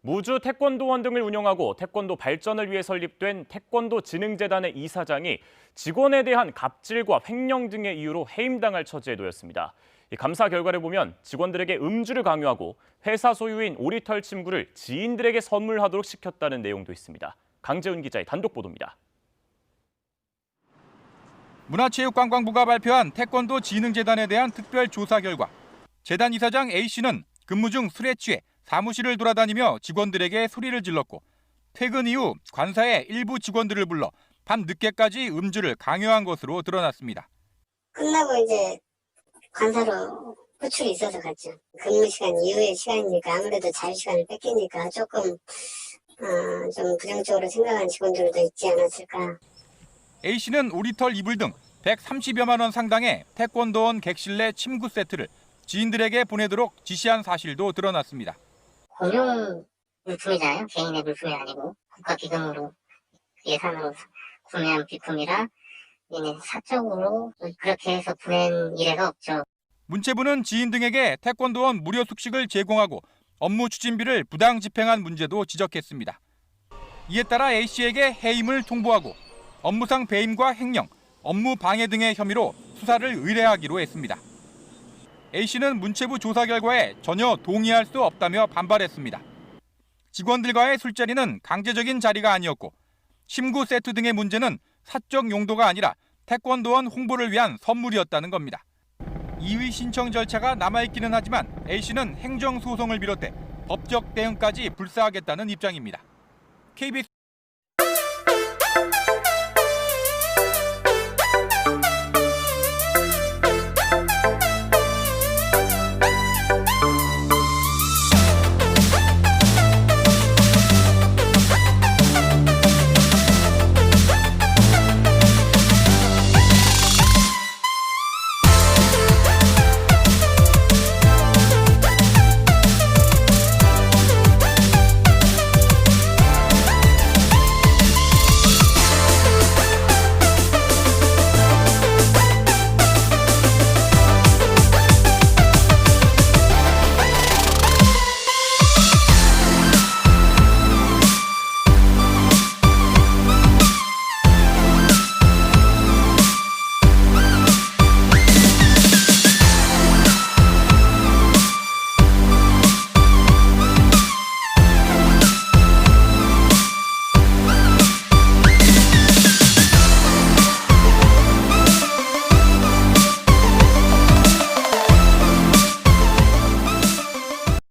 무주 태권도원 등을 운영하고 태권도 발전을 위해 설립된 태권도 진흥재단의 이사장이 직원에 대한 갑질과 횡령 등의 이유로 해임당할 처지에 놓였습니다. 이 감사 결과를 보면 직원들에게 음주를 강요하고 회사 소유인 오리털 침구를 지인들에게 선물하도록 시켰다는 내용도 있습니다. 강재훈 기자의 단독 보도입니다. 문화체육관광부가 발표한 태권도 진흥재단에 대한 특별 조사 결과 재단 이사장 A씨는 근무 중 술에 취해 사무실을 돌아다니며 직원들에게 소리를 질렀고 퇴근 이후 관사의 일부 직원들을 불러 밤 늦게까지 음주를 강요한 것으로 드러났습니다. 끝나고 이제 관사로 호출이 있어서 갔죠. 근무 시간 이후의 시간이니까 아무래도 자유 시간을 뺏기니까 조금 어, 좀 부정적으로 생각하는 직원들도 있지 않았을까. A씨는 오리털 이불 등 130여만 원 상당의 태권도원 객실 내 침구 세트를 지인들에게 보내도록 지시한 사실도 드러났습니다. 공용 물품이잖아요. 개인의 물품이 아니고 국가 기금으로 예산으로 구매한 비품이라 얘네 사적으로 그렇게 해서 보낸 일례가 없죠. 문체부는 지인 등에게 태권도원 무료 숙식을 제공하고 업무 추진비를 부당 집행한 문제도 지적했습니다. 이에 따라 A씨에게 해임을 통보하고 업무상 배임과 횡령, 업무 방해 등의 혐의로 수사를 의뢰하기로 했습니다. A씨는 문체부 조사 결과에 전혀 동의할 수 없다며 반발했습니다. 직원들과의 술자리는 강제적인 자리가 아니었고 침구 세트 등의 문제는 사적 용도가 아니라 태권도원 홍보를 위한 선물이었다는 겁니다. 이의 신청 절차가 남아있기는 하지만 A씨는 행정소송을 비롯해 법적 대응까지 불사하겠다는 입장입니다. KBS